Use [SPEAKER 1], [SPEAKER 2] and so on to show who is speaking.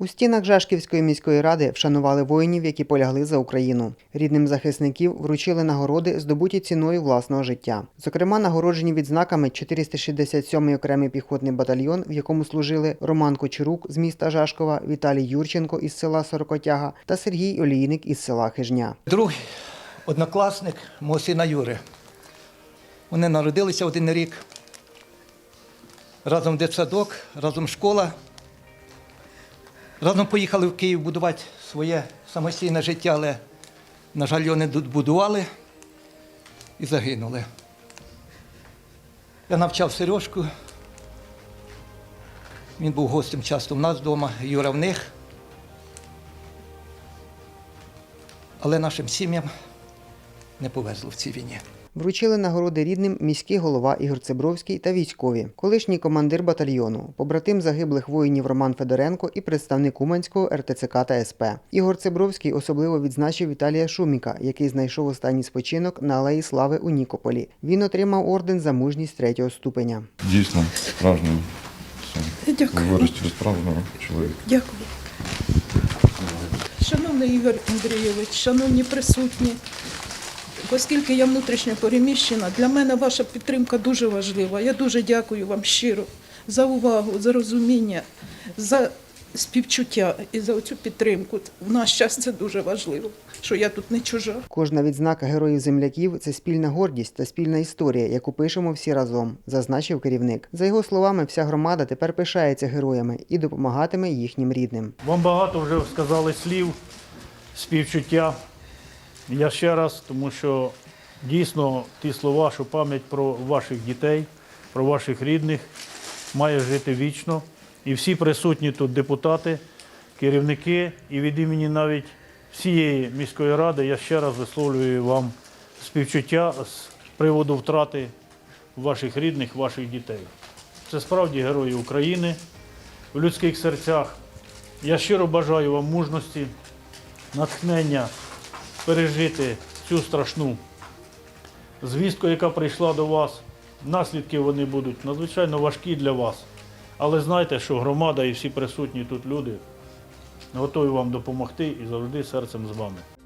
[SPEAKER 1] У стінах Жашківської міської ради вшанували воїнів, які полягли за Україну. Рідним захисників вручили нагороди, здобуті ціною власного життя. Зокрема, нагороджені відзнаками 467-й окремий піхотний батальйон, в якому служили Роман Кочерук з міста Жашкова, Віталій Юрченко із села Сорокотяга та Сергій Олійник із села Хижня.
[SPEAKER 2] Другий однокласник мого сина Юри. Вони народилися один рік. Разом дитсадок, разом школа. Разом поїхали в Київ будувати своє самостійне життя, але, на жаль, його не будували і загинули. Я навчав Сережку. Він був гостем часто в нас вдома, Юра в них. Але нашим сім'ям не повезло в цій війні.
[SPEAKER 1] Вручили нагороди рідним міський голова Ігор Цибровський та військові, колишній командир батальйону, побратим загиблих воїнів Роман Федоренко і представник Уманського РТЦК та СП. Ігор Цибровський особливо відзначив Віталія Шуміка, який знайшов останній спочинок на Алеї Слави у Нікополі. Він отримав орден за мужність третього ступеня.
[SPEAKER 3] Дійсно, справжній син. Справжнього чоловіка.
[SPEAKER 4] Дякую. Шановний Ігор Андрійович, шановні присутні, оскільки я внутрішньо переміщена, для мене ваша підтримка дуже важлива. Я дуже дякую вам щиро за увагу, за розуміння, за співчуття і за цю підтримку. В наш час це дуже важливо, що я тут не чужа.
[SPEAKER 1] Кожна відзнака героїв земляків це спільна гордість та спільна історія, яку пишемо всі разом, зазначив керівник. За його словами, вся громада тепер пишається героями і допомагатиме їхнім рідним.
[SPEAKER 5] Вам багато вже сказали слів, співчуття. Я ще раз, тому що дійсно ті слова, що пам'ять про ваших дітей, про ваших рідних має жити вічно. І всі присутні тут депутати, керівники і від імені навіть всієї міської ради я ще раз висловлюю вам співчуття з приводу втрати ваших рідних, ваших дітей. Це справді герої України в людських серцях. Я щиро бажаю вам мужності, натхнення пережити цю страшну звістку, яка прийшла до вас. Наслідки вони будуть надзвичайно важкі для вас. Але знайте, що громада і всі присутні тут люди готові вам допомогти і завжди серцем з вами.